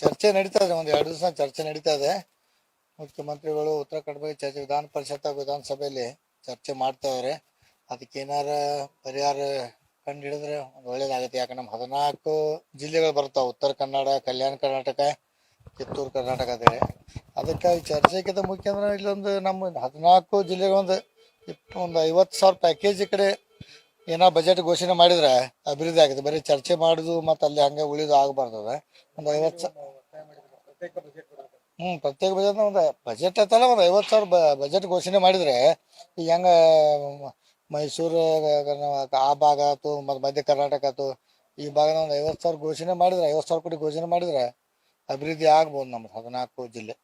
ಚರ್ಚೆ ನಡೀತಾ ಇದೆ, ಒಂದು ಎರಡು ದಿವಸ ಚರ್ಚೆ ನಡೀತಾ ಇದೆ. ಮುಖ್ಯಮಂತ್ರಿಗಳು ಉತ್ತರ ಬಗ್ಗೆ ಚರ್ಚೆ, ವಿಧಾನ ಪರಿಷತ್ ವಿಧಾನಸಭೆಯಲ್ಲಿ ಚರ್ಚೆ ಮಾಡ್ತಾ ಇದಾರೆ. ಅದಕ್ಕೆ ಏನಾರ ಪರಿಹಾರ ಕಂಡು ಹಿಡಿದ್ರೆ ಒಳ್ಳೇದಾಗುತ್ತೆ. ಯಾಕಂದ್ರೆ ನಮ್ಮ ಹದಿನಾಲ್ಕು ಜಿಲ್ಲೆಗಳು ಬರ್ತಾವೆ. ಉತ್ತರ ಕನ್ನಡ, ಕಲ್ಯಾಣ ಕರ್ನಾಟಕ, ಕಿತ್ತೂರು ಕರ್ನಾಟಕ ಅಂತೇಳಿ ಅದಕ್ಕಾಗಿ ಚರ್ಚೆಗಿಂತ ಮುಖ್ಯ ಅಂದ್ರೆ ಇಲ್ಲೊಂದು ನಮ್ಮ ಹದಿನಾಲ್ಕು ಜಿಲ್ಲೆಗೊಂದು ಇಪ್ಪ ಒಂದು ಐವತ್ತು ಸಾವಿರ ಪ್ಯಾಕೇಜ್ ಕಡೆ ಏನೋ ಬಜೆಟ್ ಘೋಷಣೆ ಮಾಡಿದ್ರೆ ಅಭಿವೃದ್ಧಿ ಆಗುತ್ತೆ. ಬರೀ ಚರ್ಚೆ ಮಾಡುದು ಮತ್ತೆ ಅಲ್ಲಿ ಹಂಗೆ ಉಳಿದು ಆಗಬಾರ್ದದ. ಒಂದು ಐವತ್ತು ಸಾವಿರ ಹ್ಮ್, ಪ್ರತ್ಯೇಕ ಬಜೆಟ್ ಒಂದು ಬಜೆಟ್ ಐತಲ್ಲ ಒಂದು ಐವತ್ತು ಸಾವಿರ ಬಜೆಟ್ ಘೋಷಣೆ ಮಾಡಿದ್ರೆ ಈಗ ಹೆಂಗ ಮೈಸೂರು, ಆ ಭಾಗ ಆಯ್ತು, ಮತ್ತು ಮಧ್ಯ ಕರ್ನಾಟಕ ಆಯ್ತು, ಈ ಭಾಗನ ಒಂದು ಐವತ್ತು ಸಾವಿರ ಘೋಷಣೆ ಮಾಡಿದ್ರೆ ಐವತ್ತು ಸಾವಿರ ಕೋಟಿ ಘೋಷಣೆ ಮಾಡಿದ್ರೆ ಅಭಿವೃದ್ಧಿ ಆಗ್ಬೋದು ನಮ್ದು ಹದಿನಾಲ್ಕು ಜಿಲ್ಲೆ.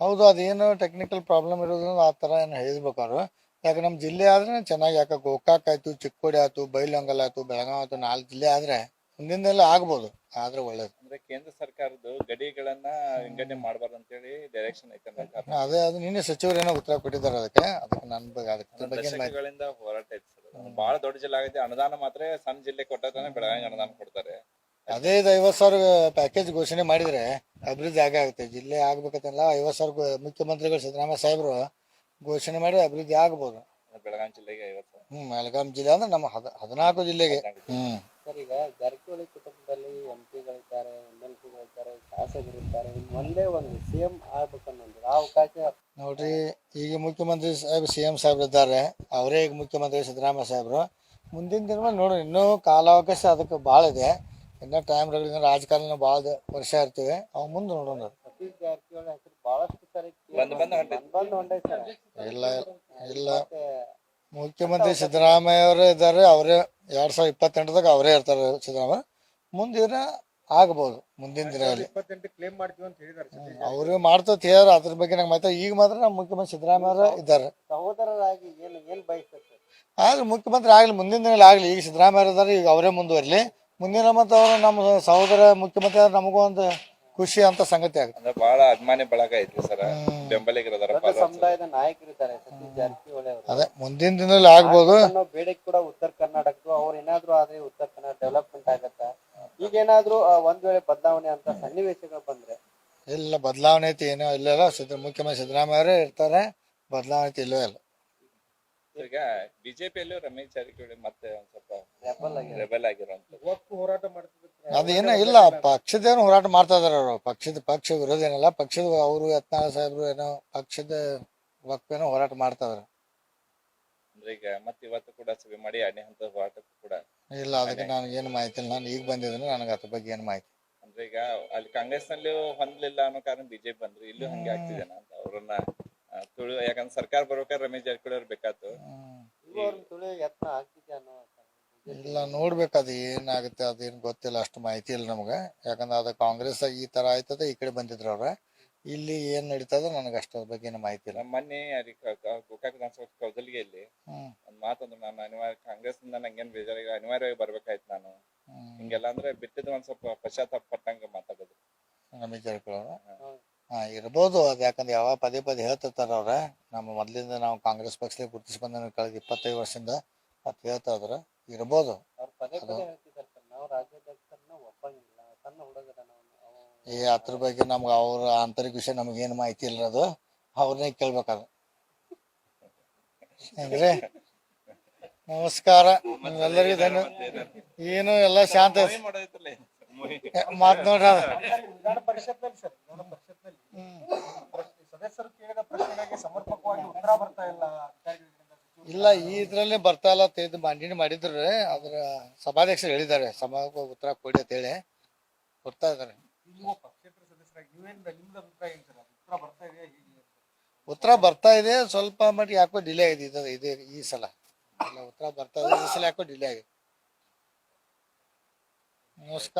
ಹೌದು. ಅದೇನು ಟೆಕ್ನಿಕಲ್ ಪ್ರಾಬ್ಲಮ್ ಇರೋದ್ರಿಂದ ಆ ಥರ ಏನು ಹೇಳ್ಬೇಕಾದ್ರು ಅವ್ರು. ಯಾಕೆ ನಮ್ಮ ಜಿಲ್ಲೆ ಆದ್ರೆ ಚೆನ್ನಾಗಿ ಯಾಕೆ ಗೋಕಾಕ್ ಆಯ್ತು ಚಿಕ್ಕೋಡಿ ಆಯ್ತು ಬೈಲಹೊಂಗಲ ಆಯ್ತು ಬೆಳಗಾವ್ ಆಯ್ತು ನಾಲ್ಕು ಜಿಲ್ಲೆ ಆದ್ರೆ ಮುಂದಿನೆಲ್ಲ ಆಗ್ಬೋದು. ಆದ್ರೆ ಒಳ್ಳೇದು. ಅಂದ್ರೆ ಕೇಂದ್ರ ಸರ್ಕಾರದ ಗಡಿಗಳನ್ನ ವಿಂಗಡಣೆ ಮಾಡಬಾರ್ದು ಅಂತೇಳಿ ಡೈರೆಕ್ಷನ್ ಐತೆ ಸರ್ಕಾರ. ಅದೇ ಅದು ನಿನ್ನೆ ಸಚಿವರು ಏನೋ ಉತ್ತರ ಕೊಟ್ಟಿದ್ದಾರೆ ಅದಕ್ಕೆ. ಅದಕ್ಕೆ ನನ್ನ ಬಗ್ಗೆ ಅದಕ್ಕೆ ಬಗ್ಗೆ ಏನ್ ಮಾಹಿತಿ ದಶಕಗಳಿಂದ ಹೋರಾಟ ಐತೆ ಸರ್ ಬಹಳ ದೊಡ್ಡ ಜಿಲ್ಲೆ ಆಗಿದೆ. ಅನುದಾನ ಮಾತ್ರ ಸಣ್ಣ ಜಿಲ್ಲೆ ಕೊಟ್ಟಾಗ ಬೆಳಗಾವಿ ಅನುದಾನ ಕೊಡ್ತಾರೆ. ಅದೇ ಇದು ಐವತ್ತು ಸಾವಿರ ಪ್ಯಾಕೇಜ್ ಘೋಷಣೆ ಮಾಡಿದ್ರೆ ಅಭಿವೃದ್ಧಿ ಆಗೇ ಆಗುತ್ತೆ. ಜಿಲ್ಲೆ ಆಗ್ಬೇಕಂತಲ್ಲ ಐವತ್ತು ಸಾವಿರ ಗೋ- ಮುಖ್ಯಮಂತ್ರಿಗಳು ಸಿದ್ದರಾಮಯ್ಯ ಸಾಹೇಬರು ಘೋಷಣೆ ಮಾಡಿ ಅಭಿವೃದ್ಧಿ ಆಗ್ಬೋದು. ಬೆಳಗಾವಿ ಜಿಲ್ಲೆಗೆ ಐವತ್ತು ಹ್ಮ್ ಬೆಳಗಾಂ ಜಿಲ್ಲೆ ಅಂದ್ರೆ ನಮ್ಮ ಹದ ಹದಿನಾಲ್ಕು ಜಿಲ್ಲೆಗೆ. ಹ್ಮ್. ಸರ್ ಈಗ ಜಾರಕಿಹೊಳಿ ಕುಟುಂಬದಲ್ಲಿ ಎಂ ಪಿಗಳಿದ್ದಾರೆ ಎಂ ಎಲ್ ಪಿಗಳಿದ್ದಾರೆ ಶಾಸಕರಿದ್ದಾರೆ ಇನ್ನು ಒಂದೇ ಒಂದು ಸಿ ಎಂ ಆಗ್ಬೇಕನ್ನೋದು ಆ ಅವಕಾಶ? ನೋಡ್ರಿ ಈಗ ಮುಖ್ಯಮಂತ್ರಿ ಸಾಹೇಬ್ ಸಿ ಎಂ ಸಾಹೇಬ್ರು ಇದ್ದಾರೆ ಅವರೇ ಈಗ ಮುಖ್ಯಮಂತ್ರಿ ಸಿದ್ದರಾಮಯ್ಯ ಸಾಹೇಬರು. ಮುಂದಿನ ದಿನ ನೋಡಿ ಇನ್ನೂ ಕಾಲಾವಕಾಶ ಅದಕ್ಕೆ ಭಾಳ ಇದೆ. ಇನ್ನೂ ಟೈಮ್ ರಗಡಿನ ರಾಜಕಾರಣ ಭಾಳ ವರ್ಷ ಇರ್ತೀವಿ. ಅವ್ ಮುಂದೆ ನೋಡೋಣ. ಸತೀಶ್ ಜಾರಕಿಹೊಳಿ ಹೆಸರು ಬಂದ್ ಸರ್. ಇಲ್ಲ ಇಲ್ಲ. ಮುಖ್ಯಮಂತ್ರಿ ಸಿದ್ದರಾಮಯ್ಯ ಅವರೇ ಇದ್ದಾರೆ ಅವರೇ ಎರಡ್ ಸಾವಿರದ ಇಪ್ಪತ್ತೆಂಟದಾಗ ಅವರೇ ಇರ್ತಾರೆ ಸಿದ್ದರಾಮಯ್ಯ ಮುಂದಿನ ಆಗ್ಬೋದು ಮುಂದಿನ ದಿನಗಳಲ್ಲಿ. ಕ್ಲೇಮ್ ಮಾಡ್ತೀವಿ ಅಂತ ಅವ್ರಿಗೆ ಮಾಡ್ತಾ ಹೇಳ್ಯಾರ ಅದ್ರ ಬಗ್ಗೆ ನಂಗೆ ಮಾತಾಡ ಈಗ ಮಾತ್ರ ನಮ್ಮ ಮುಖ್ಯಮಂತ್ರಿ ಸಿದ್ದರಾಮಯ್ಯ ಇದ್ದಾರೆ. ಸಹೋದರರಾಗಿ ಏನು ಆದ್ರೆ ಮುಖ್ಯಮಂತ್ರಿ ಆಗ್ಲಿ ಮುಂದಿನ ದಿನ ಆಗ್ಲಿ ಈಗ ಸಿದ್ದರಾಮಯ್ಯ ಇದ್ದಾರೆ ಈಗ ಅವರೇ ಮುಂದುವರಲಿ. ಮುಂದಿನ ಮತ್ತು ಅವರು ನಮ್ಮ ಸಹೋದರ ಮುಖ್ಯಮಂತ್ರಿ ಆದ್ರೆ ನಮಗೂ ಒಂದು ಖುಷಿ ಅಂತ ಸಂಗತಿ ಆಗುತ್ತೆ. ಅಂದ್ರೆ ಬಹಳ ಅಭಿಮಾನಿ ಬಳಗ ಐತಿ ಸರ್. ಬೆಂಬಲಿಗರದಾರ ದೊಡ್ಡ ಸಮುದಾಯದ ನಾಯಕರಿದ್ದಾರೆ ಸತೀಶ್ ಜಾರಕಿಹೊಳಿ ಅವರು. ಅದೇ ಮುಂದಿನ ದಿನದಲ್ಲಿ ಆಗ್ಬೋದು. ಅನ್ನೋ ಬೇಡಿಕೆ ಕೂಡ ಉತ್ತರ ಕರ್ನಾಟಕದ್ದು. ಅವ್ರು ಏನಾದ್ರು ಆದ್ರೆ ಉತ್ತರ ಕನ್ನಡ ಡೆವಲಪ್ಮೆಂಟ್ ಆಗತ್ತಾ? ಈಗ ಏನಾದ್ರು ಆ, ಒಂದ್ ವೇಳೆ ಬದಲಾವಣೆ ಅಂತ ಸನ್ನಿವೇಶಗಳು ಬಂದ್ರೆ? ಇಲ್ಲ ಬದಲಾವಣೆ ಐತಿ ಏನೋ ಇಲ್ಲ. ಸಿದ್ದ ಮುಖ್ಯಮಂತ್ರಿ ಸಿದ್ದರಾಮಯ್ಯ ಅವರೇ ಇರ್ತಾರೆ. ಬದಲಾವಣೆ ಐತಿ ಇಲ್ಲವೇ ಇಲ್ಲ. ಈಗ ಬಿಜೆಪಿಯಲ್ಲೂ ರಮೇಶ್ ಜಾರಕಿಹೊಳಿ ಮತ್ತೆ ಒಂದ್ ಸ್ವಲ್ಪ ರೆಬಲ್ ಆಗಿರೋ ರೆಬೆಲ್ ಆಗಿರುವಂತದ್ದು ಒಪ್ಪು ಹೋರಾಟ ಮಾಡ್ತಿದ್ರು. ಅದೇನೋ ಇಲ್ಲ ಪಕ್ಷದೇನು ಹೋರಾಟ ಮಾಡ್ತಾ ಇದಾರೆ ಅವರು. ಪಕ್ಷದ ಪಕ್ಷ ವಿರೋಧ ಏನಿಲ್ಲ ಪಕ್ಷದ ಅವರು ಯತ್ನಾಳ ಸಾಹೇಬ್ರು ಏನೋ ಪಕ್ಷದ ಏನೋ ಹೋರಾಟ ಮಾಡ್ತಾ ಇದಾರೆ. ಅಂದ್ರೆ ಈಗ ಮತ್ತೆ ಇವತ್ತು ಕೂಡ ಸಭೆ ಮಾಡಿ ಎರಡನೇ ಹಂತ ಹೋರಾಟಕ್ಕೂ ಕೂಡ ಇಲ್ಲ ಅದಕ್ಕೆ ನಾನು ಏನು ಮಾಹಿತಿ ಇಲ್ಲ. ನಾನು ಈಗ ಬಂದಿದ್ದೀನಿ ನನಗೆ ಅದ್ರ ಬಗ್ಗೆ ಏನು ಮಾಹಿತಿ ಅಂದ್ರೆ ಈಗ ಅಲ್ಲಿ ಕಾಂಗ್ರೆಸ್ನಲ್ಲಿ ಹೊಂದ್ಲಿಲ್ಲ ಅನ್ನೋ ಕಾರಣ ಬಿಜೆಪಿ ಬಂದ್ರು. ಇಲ್ಲೂ ಹಂಗೆ ಆಗ್ತಿದೆ ಅಂತ ಅವ್ರನ್ನ ತುಳು ಯಾಕಂದ್ರೆ ಸರ್ಕಾರ ಬರ್ಬೇಕಾದ್ರೆ ರಮೇಶ್ ಜಾರಕಿಹೊಳಿ ಅವ್ರು ಬೇಕಾತು ಯತ್ನ ಅನ್ನೋ ಇಲ್ಲ ನೋಡ್ಬೇಕು ಅದು ಏನಾಗುತ್ತೆ ಅದೇನು ಗೊತ್ತಿಲ್ಲ ಅಷ್ಟು ಮಾಹಿತಿ ಇಲ್ಲ ನಮ್ಗೆ. ಯಾಕಂದ್ರೆ ಅದು ಕಾಂಗ್ರೆಸ್ ಈ ತರ ಆಯ್ತದ ಈ ಕಡೆ ಬಂದಿದ್ರು ಅವ್ರ. ಇಲ್ಲಿ ಏನ್ ನಡೀತದ ನನಗೆ ಅಷ್ಟರ ಬಗ್ಗೆ ಏನು ಮಾಹಿತಿ ಇಲ್ಲ. ಮೊನ್ನೆ ಗೋಕಾಕ್ ವಿಧಾನಸಭಾ ಕೌದಲ್ಗಿಯಲ್ಲಿ ಇಲ್ಲಿ ಒಂದ್ ಮಾತಂದ್ರೆ ನಾನು ಅನಿವಾರ್ಯ ಕಾಂಗ್ರೆಸ್ ಇಂದ ನಂಗೇನ್ ಬೇಜಾರಾಗಿ ಅನಿವಾರ್ಯವಾಗಿ ಬರ್ಬೇಕಾಯ್ತು ನಾನು. ಹಿಂಗೆಲ್ಲ ಅಂದ್ರೆ ಬಿಟ್ಟಿದ್ ಒಂದ್ ಸ್ವಲ್ಪ ಪಶ್ಚಾತ್ತಾಪ ಪಟ್ಟಂಗ ಮಾತಾಡೋದು. ರಮೇಶ್ ಜಾರಕಿಹೊಳಿ ಅವ್ರ. ಹಾ ಇರ್ಬೋದು. ಅದು ಯಾಕಂದ್ರೆ ಯಾವಾಗ ಪದೇ ಪದೇ ಹೇಳ್ತಿರ್ತಾರ ಅವ್ರ. ನಮ್ಮ ಮೊದ್ಲಿಂದ ನಾವು ಕಾಂಗ್ರೆಸ್ ಪಕ್ಷದಲ್ಲಿ ಗುರುತಿಸಿ ಬಂದ ಕಳೆದ ಇಪ್ಪತ್ತೈದು ವರ್ಷದಿಂದ ಅದ್ ಹೇಳ್ತಾ ಇದ್ರ. ಇರ್ಬೋದು. ಅವ್ರು ಪದೇ ಪದೇ ಹೇಳ್ತಿದ್ದಾರೆ ಸರ್. ನಾವು ರಾಜ್ಯಾಧ್ಯಕ್ಷರನ್ನ ಒಪ್ಪಂಗಿಲ್ಲ. ಸಣ್ಣ ಹುಡುಗರ ನಾವು ಈ ಅದ್ರ ಬಗ್ಗೆ ನಮ್ಗೆ ಅವ್ರ ಆಂತರಿಕ ವಿಷಯ ನಮ್ಗೆ ಏನು ಮಾಹಿತಿ ಇಲ್ಲ ಅದು. ಅವ್ರನ್ನೇ ಕೇಳ್ಬೇಕಾದ. ಹೆಂಗ್ರಿ? ನಮಸ್ಕಾರ. ಎಲ್ಲರಿಗೂ ಧನ್ಯ. ಏನು ಎಲ್ಲ ಶಾಂತ? ಮಾತ್ ನೋಡ್ರಿ ಅದ. ವಿಧಾನ ಪರಿಷತ್ನಲ್ಲಿ ಸರ್ ವಿಧಾನ ಪರಿಷತ್ನಲ್ಲಿ ಪ್ರಶ್ನೆ- ಸದಸ್ಯರು ಕೇಳಿದ ಪ್ರಶ್ನೆಗಳಿಗೆ ಸಮರ್ಪಕವಾಗಿ ಉತ್ತರ ಬರ್ತಾ ಇಲ್ಲ ಅಧಿಕಾರಿಗಳಿಂದ ಸಚಿವರು ಇಲ್ಲ ಈ ಇದ್ರಲ್ಲೇ ಬರ್ತಾ ಇಲ್ಲ ಅಂತ ಇದು ಮಂಡನೆ ಮಾಡಿದ್ರು. ಅದ್ರ ಸಭಾಧ್ಯಕ್ಷರು ಹೇಳಿದ್ದಾರೆ ಸಮಾಜಕ್ಕೆ ಉತ್ತರ ಕೊಡಿ ಅಂತ ಹೇಳಿ ಕೊಡ್ತಾ ಇದೆಯಾ ಉತ್ತರ ಬರ್ತಾ ಇದೆ ಸ್ವಲ್ಪ ಮಟ್ಟಿಗೆ ಯಾಕೋ ಡಿಲೇ ಆಗಿದೆ ಇದು ಇದೆ ಈ ಸಲ. ಇಲ್ಲ ಉತ್ತರ ಬರ್ತಾ ಇದೆ ಈ ಸಲ ಯಾಕೋ ಡಿಲೇ ಆಗಿದೆ. ನಮಸ್ಕಾರ.